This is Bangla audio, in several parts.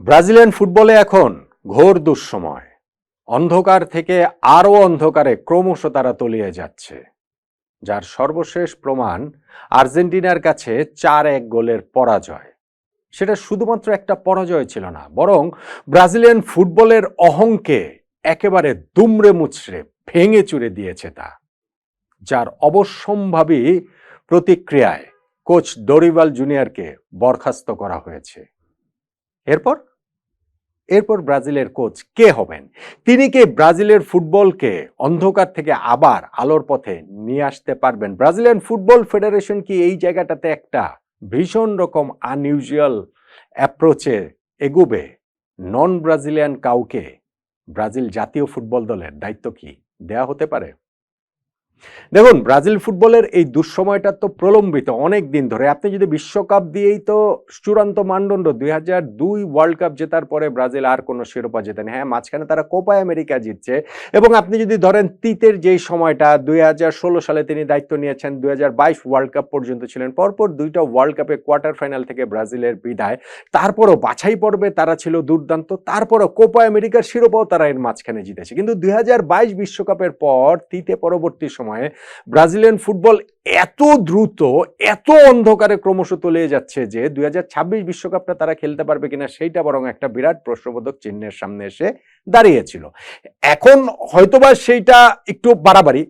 ব্রাজিলিয়ান ফুটবলে এখন ঘোর দুঃসময়। অন্ধকার থেকে আরও অন্ধকারে ক্রমশ তারা তলিয়ে যাচ্ছে। যার সর্বশেষ প্রমাণ আর্জেন্টিনার কাছে চার এক গোলের পরাজয়। সেটা শুধুমাত্র একটা পরাজয় ছিল না, বরং ব্রাজিলিয়ান ফুটবলের অহংকে একেবারে দুমড়ে মুচড়ে ভেঙে চুরে দিয়েছে তা, যার অবশ্যম্ভাবী প্রতিক্রিয়ায় কোচ ডরিভাল জুনিয়রকে বরখাস্ত করা হয়েছে। এরপর এরপর ব্রাজিলের কোচ কে হবেন? তিনি কে ব্রাজিলের ফুটবলকে অন্ধকার থেকে আবার আলোর পথে নিয়ে আসতে পারবেন? ব্রাজিলিয়ান ফুটবল ফেডারেশন কি এই জায়গাটাতে একটা ভীষণ রকম আনইউজুয়াল অ্যাপ্রোচে এগুবে? নন ব্রাজিলিয়ান কাউকে ব্রাজিল জাতীয় ফুটবল দলের দায়িত্ব কি দেয়া হতে পারে? দেখুন, ব্রাজিল ফুটবলের এই দুঃসময়টা তো প্রলম্বিত অনেক দিন ধরে। আপনি যদি বিশ্বকাপ দিয়েই তো চূড়ান্ত মানদণ্ড দুই হাজার দুই ওয়ার্ল্ড কাপ জেতার পরে ব্রাজিল আর কোনো শিরোপা জেতেন। হ্যাঁ মাঝখানে তারা কোপা আমেরিকা জিতছে এবং আপনি যদি ধরেন তিতের যেই সময়টা দুই হাজার ষোলো সালে তিনি দায়িত্ব নিয়েছেন, দুই হাজার বাইশ ওয়ার্ল্ড কাপ পর্যন্ত ছিলেন, পরপর দুইটা ওয়ার্ল্ড কাপে কোয়ার্টার ফাইনাল থেকে ব্রাজিলের বিদায়। তারপরও বাছাই পর্বে তারা ছিল দুর্দান্ত, তারপরও কোপা আমেরিকার শিরোপাও তারা এর মাঝখানে জিতেছে। কিন্তু দুই বিশ্বকাপের পর তিতে পরবর্তী সময়ে ব্রাজিলিয়ান ফুটবল এত দ্রুত, এত অন্ধকারে ক্রমশ তলিয়ে যাচ্ছে যে দুই হাজার বিশ্বকাপটা তারা খেলতে পারবে কিনা সেইটা বরং একটা বিরাট প্রশ্নবোধক চিহ্নের সামনে এসে দাঁড়িয়েছিল। এখন হয়তোবা সেইটা একটু বাড়াবাড়ি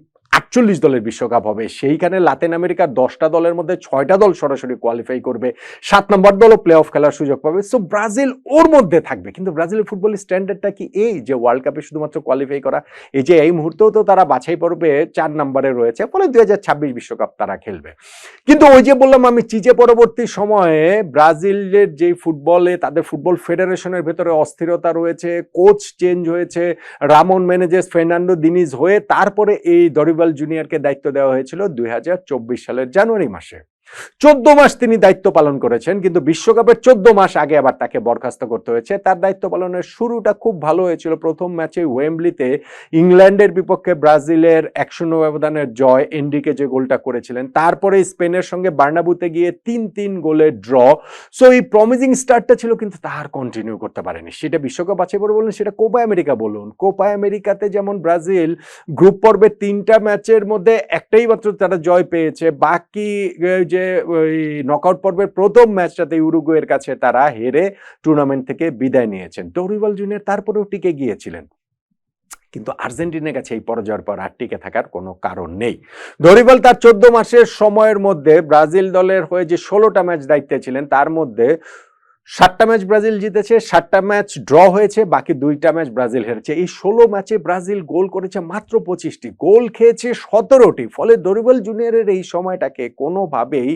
আটচল্লিশ দলের বিশ্বকাপ হবে। সেইখানে লাতিন আমেরিকার দশটা দলের মধ্যে ছয়টা দল সরাসরি কোয়ালিফাই করবে। সাত নম্বর দলও প্লে অফ খেলার সুযোগ পাবে। সো ব্রাজিল ওর মধ্যে থাকবে। কিন্তু ব্রাজিলের ফুটবলের স্ট্যান্ডার্ডটা কি এই যে ওয়ার্ল্ড কাপে শুধুমাত্র কোয়ালিফাই করা? এই যে এই মুহূর্তেও তো তারা বাছাই পর্বে চার নম্বরে রয়েছে। ফলে দুই বিশ্বকাপ তারা খেলবে। কিন্তু ওই যে বললাম আমি, চিজে পরবর্তী সময়ে ব্রাজিলের যে ফুটবলে তাদের ফুটবল ফেডারেশনের ভেতরে অস্থিরতা রয়েছে কোচ চেঞ্জ হয়েছে রামন ম্যানেজেস ফের্নান্ডো দিনিজ হয়ে তারপরে এই দরিবাল জুনিয়রকে দায়িত্ব দেওয়া হয়েছিল দুই হাজার চব্বিশ সালের জানুয়ারি মাসে। চোদ্দ মাস তিনি দায়িত্ব পালন করেছেন কিন্তু বিশ্বকাপের চোদ্দ মাস আগে আবার তাকে বরখাস্ত করতে হয়েছে। তার দায়িত্ব পালনের শুরুটা খুব ভালো হয়েছিল। প্রথম ম্যাচে ওয়েম্বলিতে ইংল্যান্ডের বিপক্ষে ব্রাজিলের এক শূন্য ব্যবধানের জয় এন্ডিকে যে গোলটা করেছিলেন তারপরে স্পেনের সঙ্গে বার্নাবুতে গিয়ে তিন তিন গোলের ড্র। সো এই প্রমিজিং স্টার্টটা ছিল কিন্তু তার কন্টিনিউ করতে পারেনি। সেটা বিশ্বকাপ আছে বলে বলুন সেটা কোপা আমেরিকা বলুন। কোপা আমেরিকাতে যেমন ব্রাজিল গ্রুপ পর্বে তিনটা ম্যাচের মধ্যে একটাই মাত্র তারা জয় পেয়েছে। বাকি আহ, যে ওই নকআউট পর্বের প্রথম ম্যাচটাতে ইউরুগুয়ের কাছে তারা হেরে টুর্নামেন্ট থেকে বিদায় নিয়েছেন। ডরিবাল জুনিয়র তারপরেও টিকে গিয়েছিলেন। কিন্তু আর্জেন্টিনার কাছে এই পরাজয়ের পর আর টিকে থাকার কোনো কারণ নেই। ডরিবাল তার চোদ্দ মাসের সময়ের মধ্যে ব্রাজিল দলের হয়ে যে ষোলোটা ম্যাচ দায়িত্বে ছিলেন, তার মধ্যে সাতটা ম্যাচ ব্রাজিল জিতেছে, সাতটা ম্যাচ ড্র হয়েছে, বাকি দুইটা ম্যাচ ব্রাজিল হেরেছে। এই ষোলো ম্যাচে ব্রাজিল গোল করেছে মাত্র পঁচিশটি। গোল খেয়েছে সতেরোটি, ফলে দরিবল জুনিয়রের এই সময়টাকে কোনোভাবেই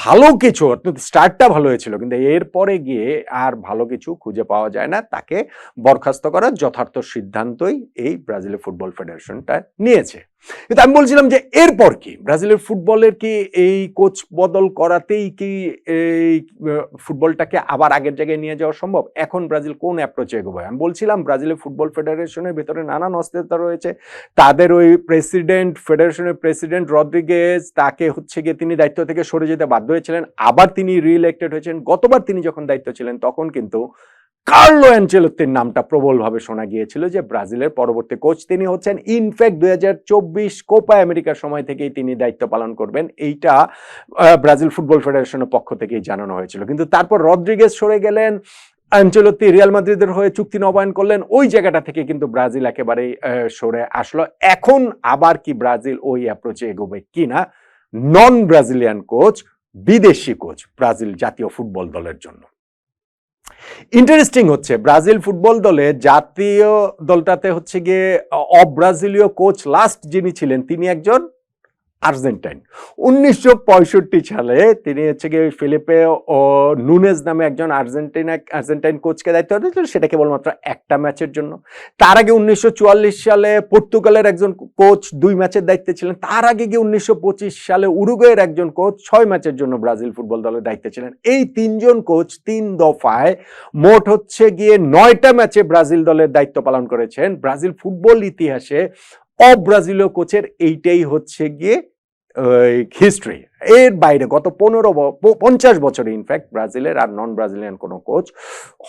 ভালো কিছু স্টার্টটা ভালো হয়েছিল, কিন্তু এরপরে গিয়ে আর ভালো কিছু খুঁজে পাওয়া যায় না। তাকে বরখাস্ত করার যথার্থ সিদ্ধান্তই এই ব্রাজিলের ফুটবল ফেডারেশনটা নিয়েছে। কিন্তু আমি বলছিলাম যে এরপর কি? ব্রাজিলের ফুটবলের কি এই কোচ বদল করাতেই কি এই ফুটবলটাকে আবার আগের জায়গায় নিয়ে যাওয়া সম্ভব? এখন ব্রাজিল কোন অ্যাপ্রোচে এগোবে? আমি বলছিলাম ব্রাজিলের ফুটবল ফেডারেশনের ভেতরে নানান অস্থিরতা রয়েছে। তাদের ওই প্রেসিডেন্ট ফেডারেশনের প্রেসিডেন্ট রদ্রিগেজ, তাকে হচ্ছে গিয়ে তিনি দায়িত্ব থেকে সরে যেতে বাধ্য হয়েছিলেন। আবার তিনি রিইলেক্টেড হয়েছেন। গতবার তিনি যখন দায়িত্ব ছিলেন, তখন কিন্তু কার্লো অ্যাঞ্চেলোত্তির নামটা প্রবলভাবে শোনা গিয়েছিল যে ব্রাজিলের পরবর্তী কোচ তিনি হচ্ছেন ইনফ্যাক্ট দুই হাজার চব্বিশ কোপা আমেরিকার সময় থেকেই তিনি দায়িত্ব পালন করবেন। এইটা ব্রাজিল ফুটবল ফেডারেশনের পক্ষ থেকেই জানানো হয়েছিল। কিন্তু তারপর রদ্রিগেজ সরে গেলেন আঞ্চলত্তি রিয়াল মাদ্রিদের হয়ে চুক্তি নবায়ন করলেন, ওই জায়গাটা থেকে কিন্তু ব্রাজিল একেবারেই সরে আসলো। এখন আবার কি ব্রাজিল ওই অ্যাপ্রোচে এগোবে কিনা? নন ব্রাজিলিয়ান কোচ বিদেশি কোচ ব্রাজিল জাতীয় ফুটবল দলের জন্য। ইন্টারেস্টিং হচ্ছে, ব্রাজিল ফুটবল দলে জাতীয় দলটাতে হচ্ছে গিয়ে অব্রাজিলীয় কোচ লাস্ট যিনি ছিলেন, তিনি একজন আর্জেন্টাইন। উনিশশো পঁয়ষট্টি সালে তিনি হচ্ছে গিয়ে ফিলিপে ও নুনেজ নামে একজন আর্জেন্টিনা, আর্জেন্টাইন কোচকে দায়িত্ব দিয়েছিল সেটা কেবলমাত্র একটা ম্যাচের জন্য। তার আগে উনিশশো চুয়াল্লিশ সালে পর্তুগালের একজন কোচ দুই ম্যাচের দায়িত্বে ছিলেন। তার আগে গিয়ে উনিশশো পঁচিশ সালে উরুগুয়ের একজন কোচ ছয় ম্যাচের জন্য ব্রাজিল ফুটবল দলের দায়িত্বে ছিলেন। এই তিনজন কোচ তিন দফায় মোট হচ্ছে গিয়ে নয়টা ম্যাচে ব্রাজিল দলের দায়িত্ব পালন করেছেন। ব্রাজিল ফুটবল ইতিহাসে অব্রাজিলীয় কোচের এইটাই হচ্ছে গিয়ে হিস্ট্রি এর বাইরে গত পনেরো পঞ্চাশ বছরে ইনফ্যাক্ট ব্রাজিলের আর নন ব্রাজিলিয়ান কোনো কোচ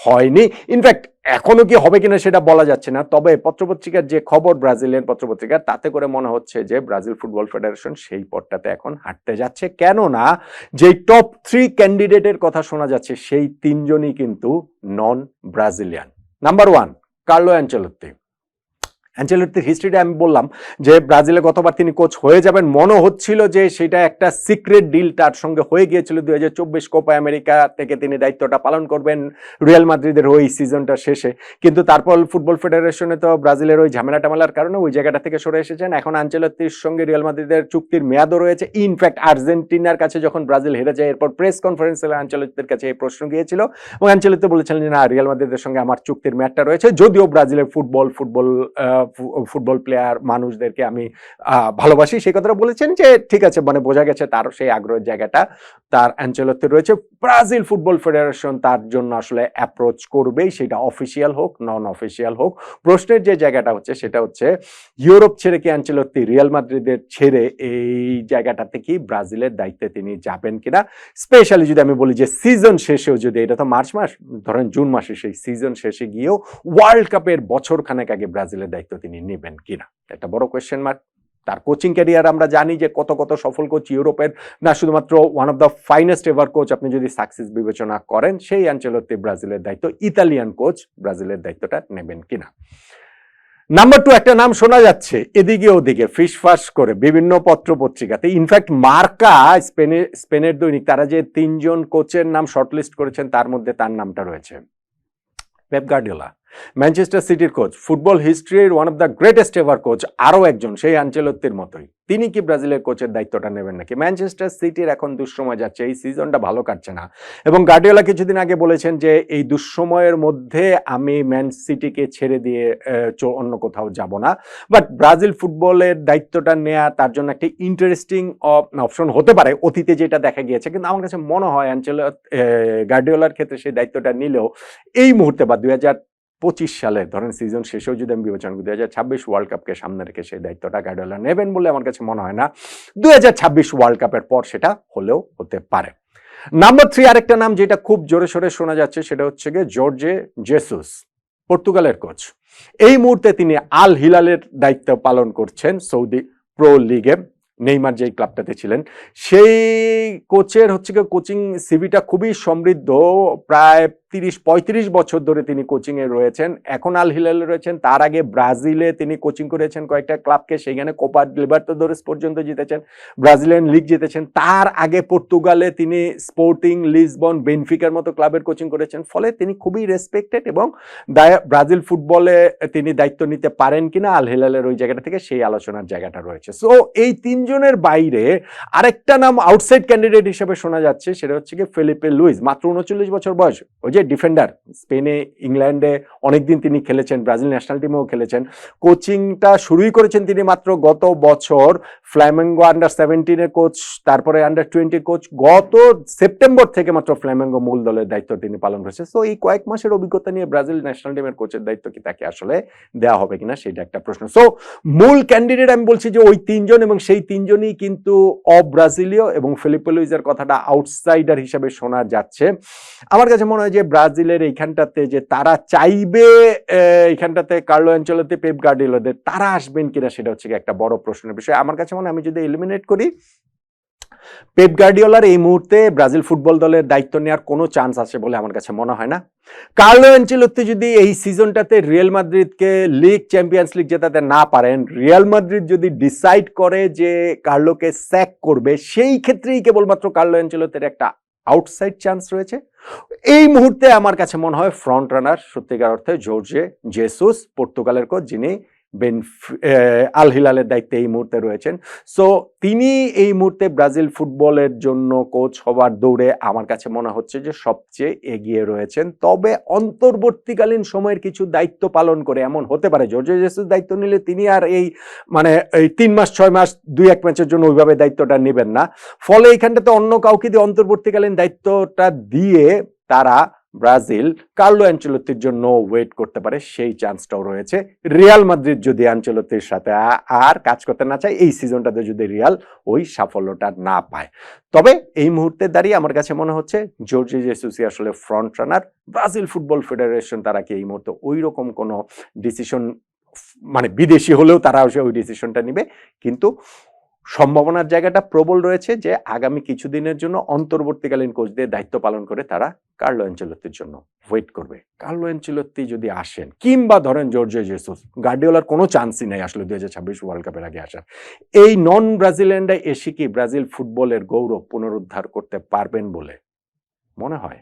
হয়নি। ইনফ্যাক্ট এখনও কি হবে কিনা সেটা বলা যাচ্ছে না। তবে পত্রপত্রিকার যে খবর, ব্রাজিলিয়ান পত্রপত্রিকার, তাতে করে মনে হচ্ছে যে ব্রাজিল ফুটবল ফেডারেশন সেই পথটাতে এখন হাঁটতে যাচ্ছে। কেননা, যেই টপ থ্রি ক্যান্ডিডেটের কথা শোনা যাচ্ছে, সেই তিনজনই কিন্তু non Brazilian number one Carlo Ancelotti অ্যাঞ্চেলত্তির হিস্ট্রিটা আমি বললাম যে ব্রাজিলে গতবার তিনি কোচ হয়ে যাবেন। মনে হচ্ছিল যে সেটা একটা সিক্রেট ডিল তার সঙ্গে হয়ে গিয়েছিল দুই হাজার চব্বিশ কোপা আমেরিকা থেকে তিনি দায়িত্বটা পালন করবেন রিয়াল মাদ্রিদের ওই সিজনটা শেষে। কিন্তু তারপর ফুটবল ফেডারেশনে তো ব্রাজিলের ওই ঝামেলা টামেলার কারণে ওই জায়গাটা থেকে সরে এসেছেন। এখন আঞ্চলত্তির সঙ্গে রিয়াল মাদ্রিদের চুক্তির মেয়াদও রয়েছে। ইনফ্যাক্ট আর্জেন্টিনার কাছে যখন ব্রাজিল হেরে যায়, এরপর প্রেস কনফারেন্সে আঞ্চলত্তির কাছে এই প্রশ্ন গিয়েছিল। এবং আঞ্চলিত বলেছিলেন যে, না রিয়াল মাদ্রিদের সঙ্গে আমার চুক্তির মেয়াদটা রয়েছে। যদিও ব্রাজিলের ফুটবল ফুটবল ফুটবল প্লেয়ার মানুষদেরকে আমি ভালোবাসি। সেই কথাটা বলেছেন যে, ঠিক আছে মানে বোঝা গেছে তার সেই আগ্রহের জায়গাটা, তার অ্যাঞ্চেলতে রয়েছে। ব্রাজিল ফুটবল ফেডারেশন তার জন্য আসলে অ্যাপ্রোচ করবেই, সেটা অফিসিয়াল হোক নন অফিসিয়াল হোক। প্রশ্নের যে জায়গাটা হচ্ছে, সেটা হচ্ছে, ইউরোপ ছেড়ে কি অ্যাঞ্চেলত্তি রিয়াল মাদ্রিদের ছেড়ে এই জায়গাটাতে কি ব্রাজিলের দায়িত্বে তিনি যাবেন কিনা? স্পেশালি যদি আমি বলি যে সিজন শেষেও যদি, এটা তো মার্চ মাস, ধরেন জুন মাসে সেই সিজন শেষে গিয়েও ওয়ার্ল্ড কাপের বছর খানেক আগে ব্রাজিলের দায়িত্ব তিনি নেবেন কিনা? একটা বড় কোয়েশ্চেন মার্ক তার কোচিং ক্যারিয়ার আমরা জানি যে কত কত সফল কোচ ইউরোপের, না শুধুমাত্র one of the finest ever coach আপনি যদি সাকসেস বিবেচনা করেন, সেই অঞ্চলতে ব্রাজিলের দায়িত্ব, ইতালিয়ান কোচ ব্রাজিলের দায়িত্বটা নেবেন কিনা? নাম্বার টু একটা নাম শোনা যাচ্ছে, এদিকে ওদিকে ফিসফাস করে, বিভিন্ন পত্র পত্রিকাতে। ইনফ্যাক্ট মার্কা স্পেনের স্পেনের দৈনিক, তারা যে তিনজন কোচের নাম শর্টলিস্ট করেছেন, তার মধ্যে তার নামটা রয়েছে। পেপ গার্ডিওলা ম্যানচেস্টার সিটির coach football হিস্ট্রির one of the greatest ever coach আরও একজন, সেই আঞ্চলত্বের মতোই। তিনি কি ব্রাজিলের কোচের দায়িত্বটা নেবেন নাকি? ম্যানচেস্টার সিটির এখন দুঃসময় যাচ্ছে, এই সিজনটা ভালো কাটছে না। এবং গার্ডিওলা কিছুদিন আগে বলেছেন যে, এই দুঃসময়ের মধ্যে আমি ম্যান সিটিকে ছেড়ে দিয়ে অন্য কোথাও যাব না। বাট ব্রাজিল ফুটবলের দায়িত্বটা নেওয়া তার জন্য একটি ইন্টারেস্টিং অপশন হতে পারে, অতীতে যেটা দেখা গিয়েছে। কিন্তু আমার কাছে মনে হয় অ্যাঞ্চেল গার্ডিওলার ক্ষেত্রে সেই দায়িত্বটা নিলেও, এই মুহূর্তে বা দুই হাজার পঁচিশ সালে ধরেন সিজন শেষেও যদি আমি বিবেচনা করি, দুই হাজার ছাব্বিশ ওয়ার্ল্ড কাপকে সামনে রেখে সেই দায়িত্বটা গার্ডিওলা নেবেন বলে আমার কাছে মনে হয় না দু হাজার ছাব্বিশ ওয়ার্ল্ড কাপের পর সেটা হলেও হতে পারে। নাম্বার থ্রি আরেকটা নাম যেটা খুব জোরে সোরে শোনা যাচ্ছে, সেটা হচ্ছে গিয়ে জর্জে জেসুস, পর্তুগালের কোচ এই মুহূর্তে তিনি আল হিলালের দায়িত্ব পালন করছেন সৌদি প্রো লিগে নেইমার যেই ক্লাবটাতে ছিলেন, সেই কোচের হচ্ছে কোচিং সিভিটা খুবই সমৃদ্ধ, প্রায় তিরিশ, পঁয়ত্রিশ বছর ধরে তিনি কোচিংয়ে রয়েছেন। এখন আল হিলালে রয়েছেন। তার আগে ব্রাজিলে তিনি কোচিং করেছেন কয়েকটা ক্লাবকে সেখানে কোপা লিবার্তাদোরেস পর্যন্ত জিতেছেন। ব্রাজিলিয়ান লিগ জিতেছেন। তার আগে পর্তুগালে তিনি স্পোর্টিং লিসবন, বেনফিকার মতো ক্লাবের কোচিং করেছেন। ফলে তিনি খুবই রেসপেক্টেড এবং ব্রাজিল ফুটবলে তিনি দায়িত্ব নিতে পারেন কিনা আল হিলালের ওই জায়গাটা থেকে সেই আলোচনার জায়গাটা রয়েছে। সো এই তিনজনের বাইরে আরেকটা নাম আউটসাইড ক্যান্ডিডেট হিসেবে শোনা যাচ্ছে। সেটা হচ্ছে কি ফিলিপে লুইস। মাত্র উনচল্লিশ বছর বয়স। ওই যে ডিফেন্ডার স্পেনে ইংল্যান্ডে অনেকদিন তিনি খেলেছেন ব্রাজিল ন্যাশনাল টিমেও খেলেছেন। কোচিংটা শুরুই করেছেন তিনি মাত্র গত বছর। ফ্ল্যামেঙ্গো আন্ডার সেভেন্টিনের কোচ তারপরে আন্ডার টোয়েন্টি কোচ গত সেপ্টেম্বর থেকে মাত্র ফ্ল্যামেঙ্গো মূল দলের দায়িত্ব তিনি পালন করেছেন সো এই কয়েক মাসের অভিজ্ঞতা নিয়ে ব্রাজিল ন্যাশনাল টিমের কোচের দায়িত্ব কি তাকে আসলে দেওয়া হবে কিনা, সেটা একটা প্রশ্ন। সো মূল ক্যান্ডিডেট আমি বলছি যে, ওই তিনজন এবং সেই তিনজনই কিন্তু অব্রাজিলীয় এবং ফিলিপে লুইজের কথাটা আউটসাইডার হিসেবে শোনা যাচ্ছে। আমার কাছে মনে হয় যে ব্রাজিলের এইখানটাতে যে তারা চাইবে এইখানটাতে কার্লো অঞ্চলতে পেপ গার্ডিওলাদের তারা আসবেন কিনা সেটা হচ্ছে একটা বড় প্রশ্নের বিষয়। আমার কাছে মনে আমি যদি এলিমিনেট করি, পেপ গার্ডিওলার এই মুহূর্তে ব্রাজিল ফুটবল দলের দায়িত্ব নেওয়ার কোনো চান্স আছে বলে আমার কাছে মনে হয় না। কার্লো অ্যাঞ্চেলোত্তি যদি এই সিজনটাতে রিয়াল মাদ্রিদকে লিগ চ্যাম্পিয়ন্স লিগ জেতাতে না পারেন রিয়াল মাদ্রিদ যদি ডিসাইড করে যে কার্লোকে স্যাক করবে, সেই ক্ষেত্রেই কেবলমাত্র কার্লো অ্যাঞ্চেলোত্তির একটা আউটসাইড চান্স রয়েছে। এই মুহূর্তে আমার কাছে মনে হয় ফ্রন্ট রানার সত্যিকার অর্থে জর্জে জেসুস পর্তুগালের কোচ যিনি বেন আল হিলালের দায়িত্বে এই মুহূর্তে রয়েছেন। সো তিনি এই মুহূর্তে ব্রাজিল ফুটবলের জন্য কোচ হবার দৌড়ে আমার কাছে মনে হচ্ছে যে সবচেয়ে এগিয়ে রয়েছেন। তবে অন্তর্বর্তীকালীন সময়ের কিছু দায়িত্ব পালন করে এমন হতে পারে, জর্জ জেসুস দায়িত্ব নিলে তিনি আর এই মানে এই তিন মাস, ছয় মাস, দুই, এক ম্যাচের জন্য ওইভাবে দায়িত্বটা নেবেন না। ফলে এইখানটাতে অন্য কাউকে দিয়ে অন্তর্বর্তীকালীন দায়িত্বটা দিয়ে তারা ব্রাজিল, কার্লো অ্যাঞ্চেলত্তির জন্য ওয়েট করতে পারে, সেই চান্সটাও রয়েছে। রিয়াল মাদ্রিদ যদি অ্যাঞ্চেলত্তির সাথে আর কাজ করতে না চায়, এই সিজনটাতে যদি রিয়াল ওই সাফল্যটা না পায়। তবে এই মুহূর্তে দাঁড়িয়ে আমার কাছে মনে হচ্ছে, জর্জি জেসুসি আসলে front runner Brazil football federation তারা কি এই মুহূর্তে ওই রকম কোনো ডিসিশন মানে বিদেশি হলেও তারা ওই ডিসিশনটা নিবে? কিন্তু সম্ভাবনার জায়গাটা প্রবল রয়েছে যে আগামী কিছুদিনের জন্য অন্তর্বর্তীকালীন কোচদের দায়িত্ব পালন করে তারা কার্লো অ্যাঞ্চেলত্তির জন্য ওয়েট করবে। কার্লো অ্যাঞ্চেলত্তি যদি আসেন, কিংবা ধরেন জর্জে জেসুস, গার্ডিওলার কোনো চান্সই নাই আসলে দুই হাজার ছাব্বিশ ওয়ার্ল্ড কাপের আগে আসার। এই নন ব্রাজিল্যান্ডে এসে কি ব্রাজিল ফুটবলের গৌরব পুনরুদ্ধার করতে পারবেন বলে মনে হয়?